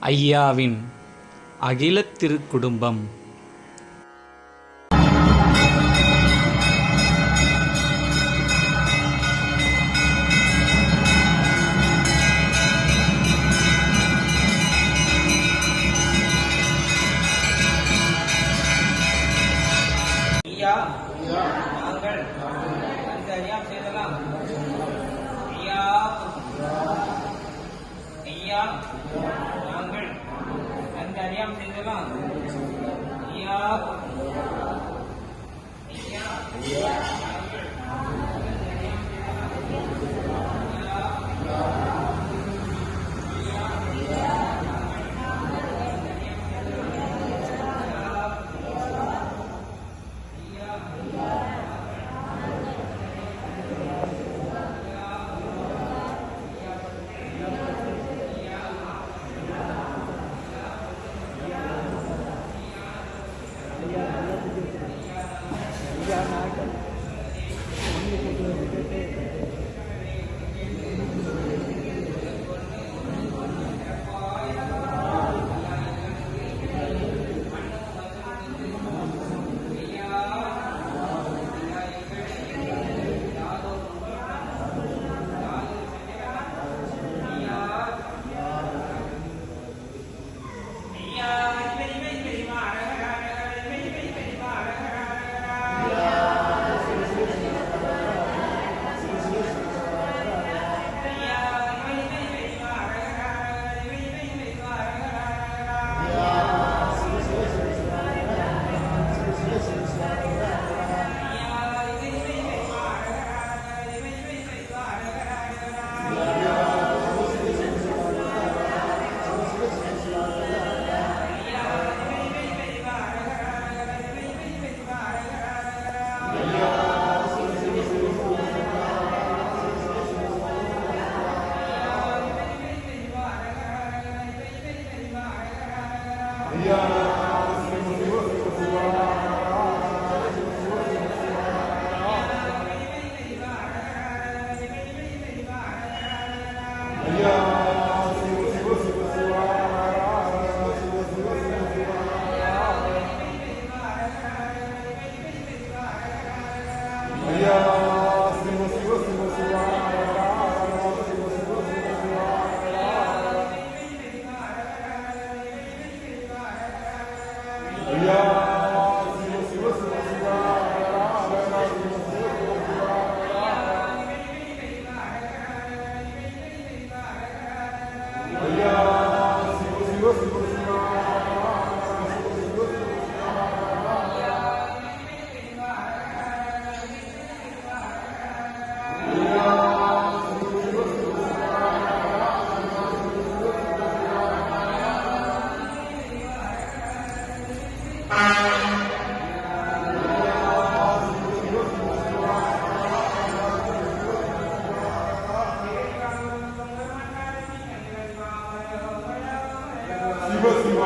ஐயாவின் அகிலத்திருக்குடும்பம்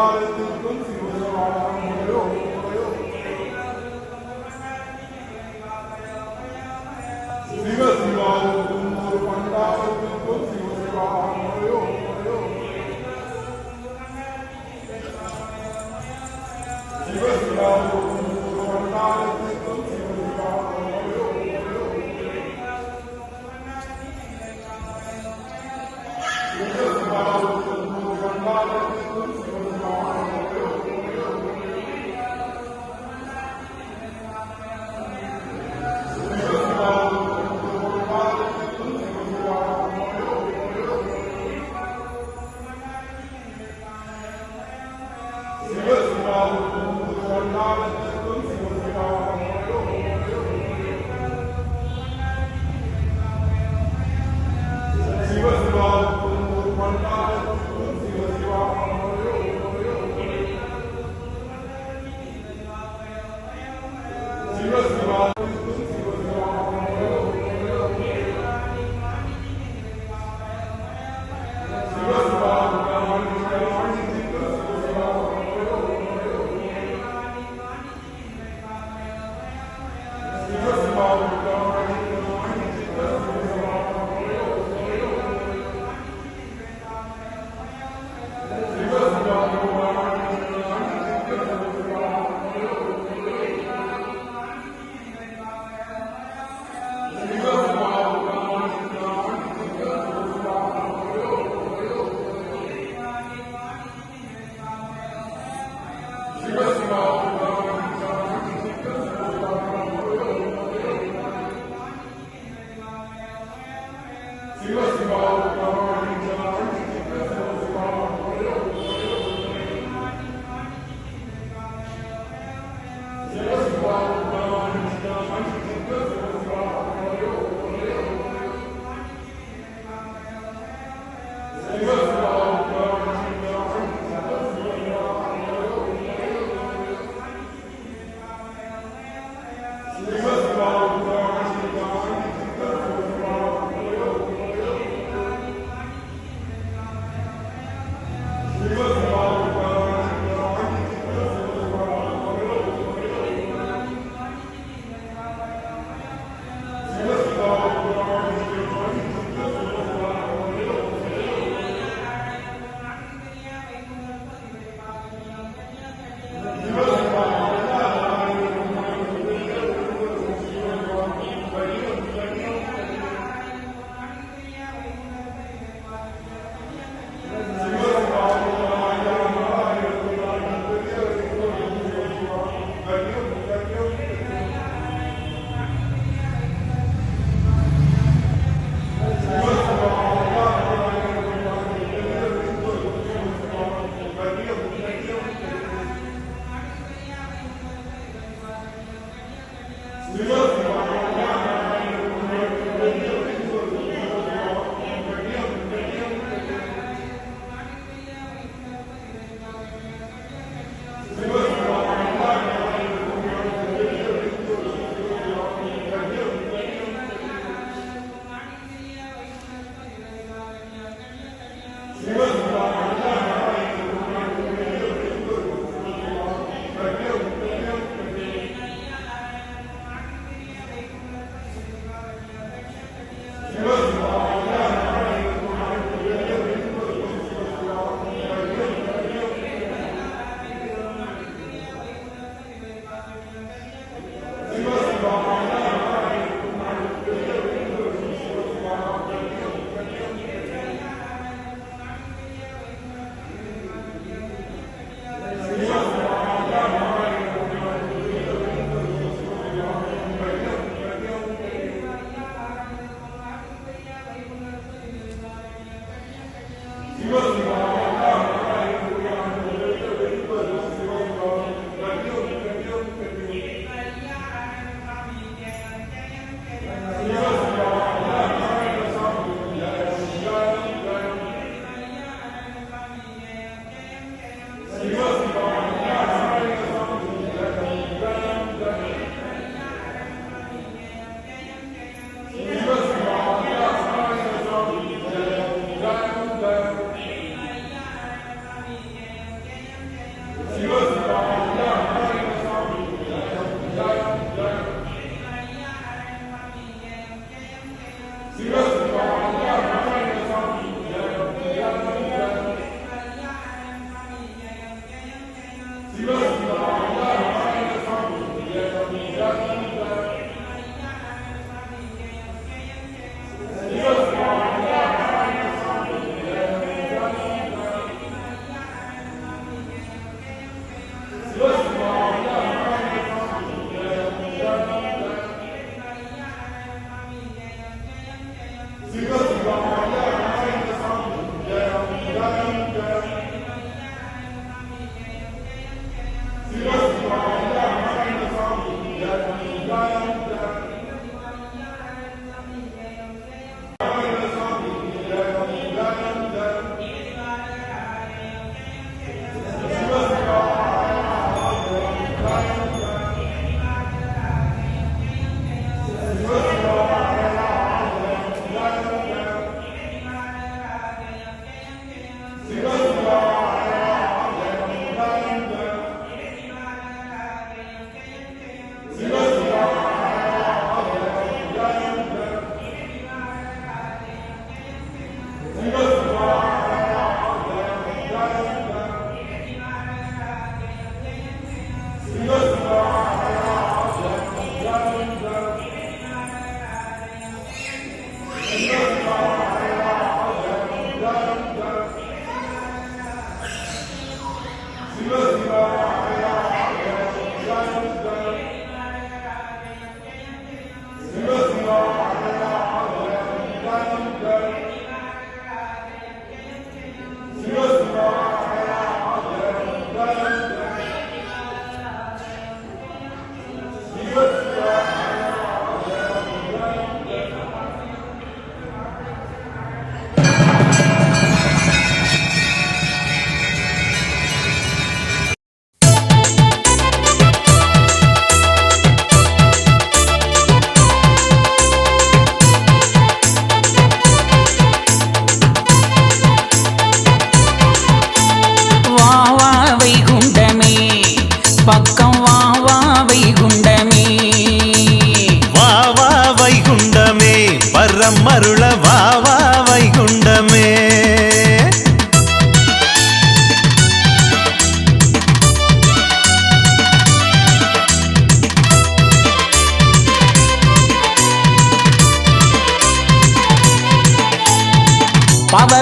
God Amen. Yeah.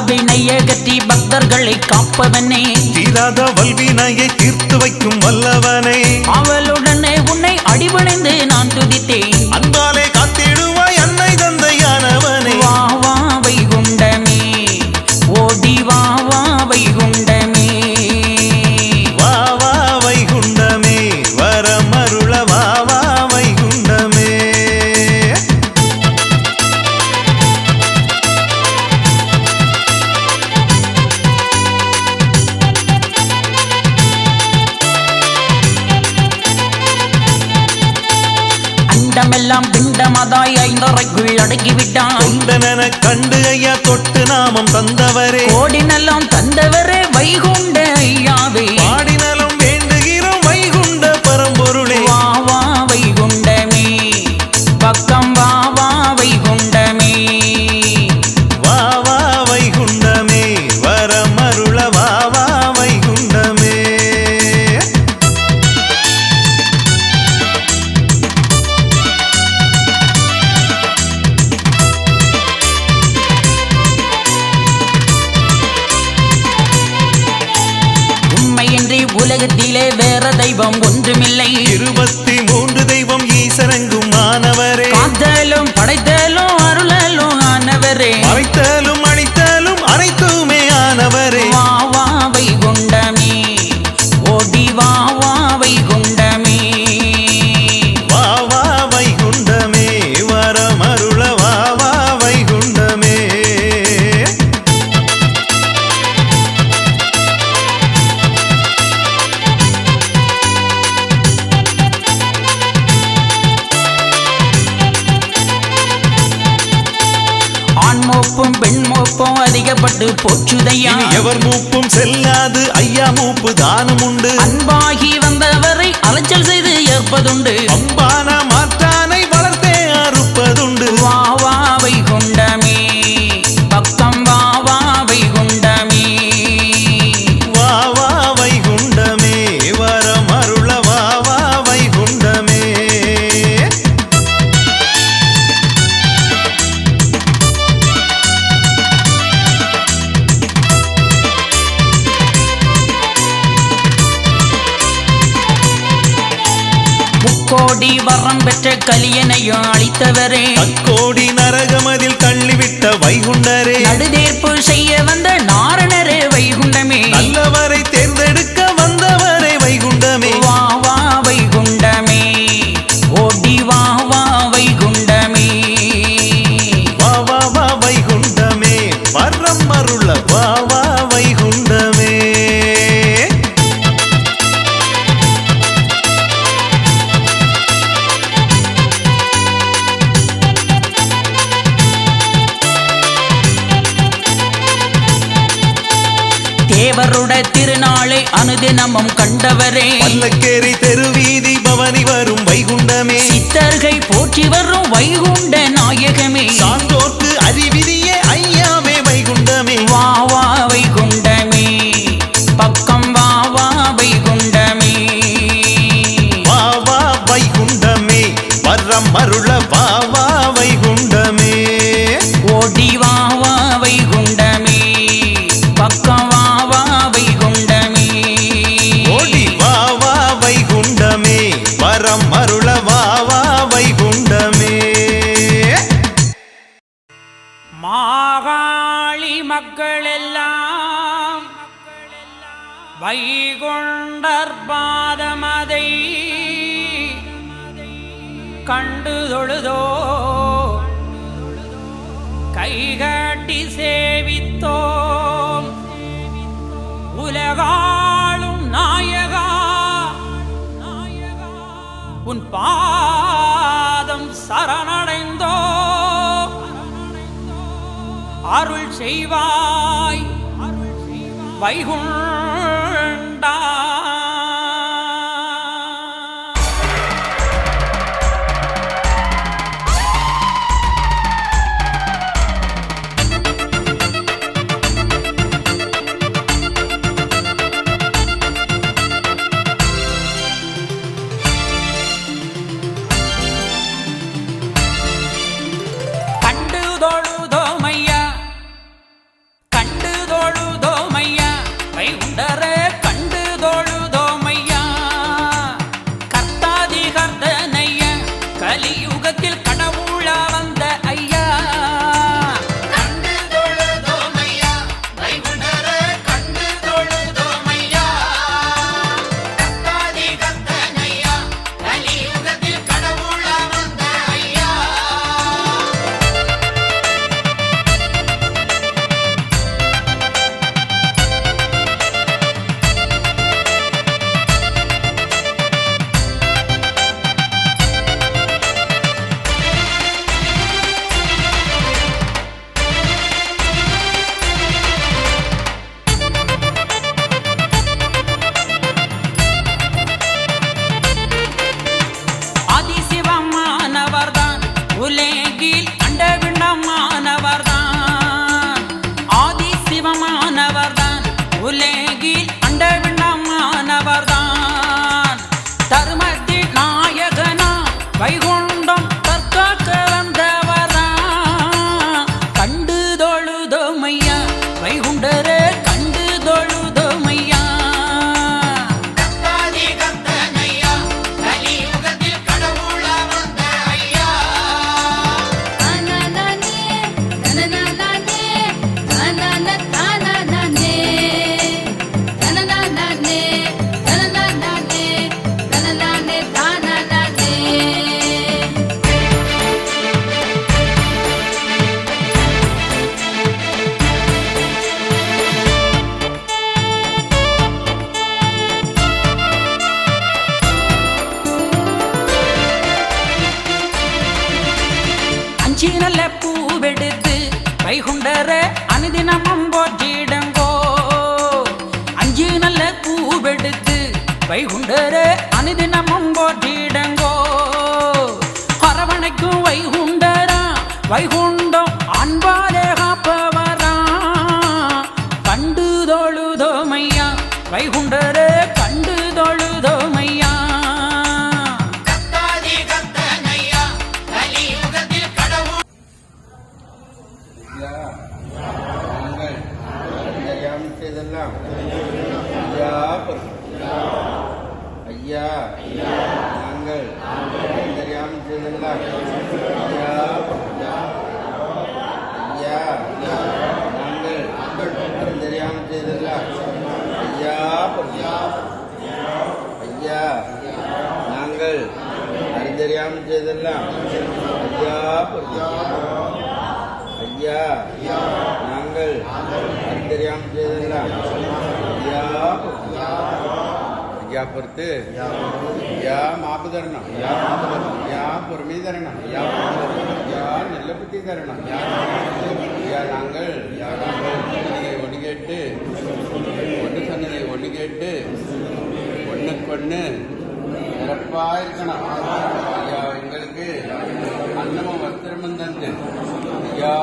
விநாயகத்தி பக்தர்களை காப்பவனே. தீராத வல்வினையை தீர்த்து வைக்கும் வல்லவனே. அவளுடனே உன்னை அடிபணிந்து நான் துதித்தேன். அன்பாலே உண்டனென கண்டு ஐயா தொட்டு நாமம் தந்தவரே. கோடி நலம் தந்தவரே வைகுண்ட ஐயாவே. அவரே சேர்ப்பதுண்டு. அம்பான ದೇವರೇ காட்சி வரும் வைகும் மைகொண்டற்பாதமதை கண்டு தொழுதோ? கைகாட்டி சேவித்தோம் உலகாளும் நாயகா? உன் பாதம் சரணடைந்தோ? அருள் செய்வாய். வைகுண்ட கண்டா வைகுண்டரே அனுதினமும் போற்றிடங்கோ. அரவணைக்கும் வைகுண்டரா. வைகுண்ட செஞ்சதெல்லாம் ஐயா ஐயா நாங்கள் தெரியாமல் செய்தெல்லாம் ஐயா ஐயா பொறுத்து ஐயா மாப்பு தரணும் ஐயா பொறுமை தரணும் ஐயா ஐயா நல்ல புத்தி தரணும் ஐயா நாங்கள் ஒன்று கேட்டு ஒன்று சொன்னதை ஒன்று கேட்டு ஒன்றுக்கு ஒன்று சிறப்பாக இருக்கணும். गठबंधन ने या